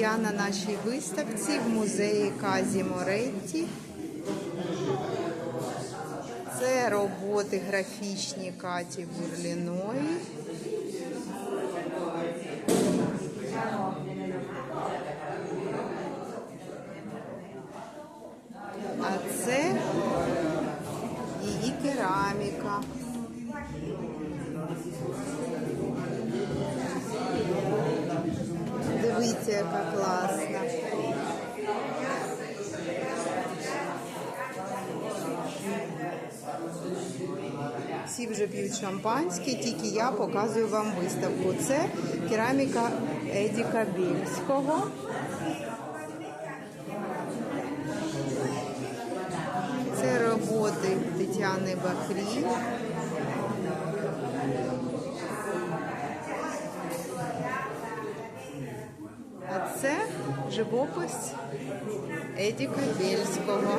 Я на нашій виставці в музеї Казі Моретті. Це роботи графічні Каті Бурліної. А це її кераміка. Яка класна. Всі вже п'ють шампанське, тільки я показую вам виставку. Це кераміка Едіка Більського. Це роботи Тетяни Бахрі. Це живопис Едіка Бєльського.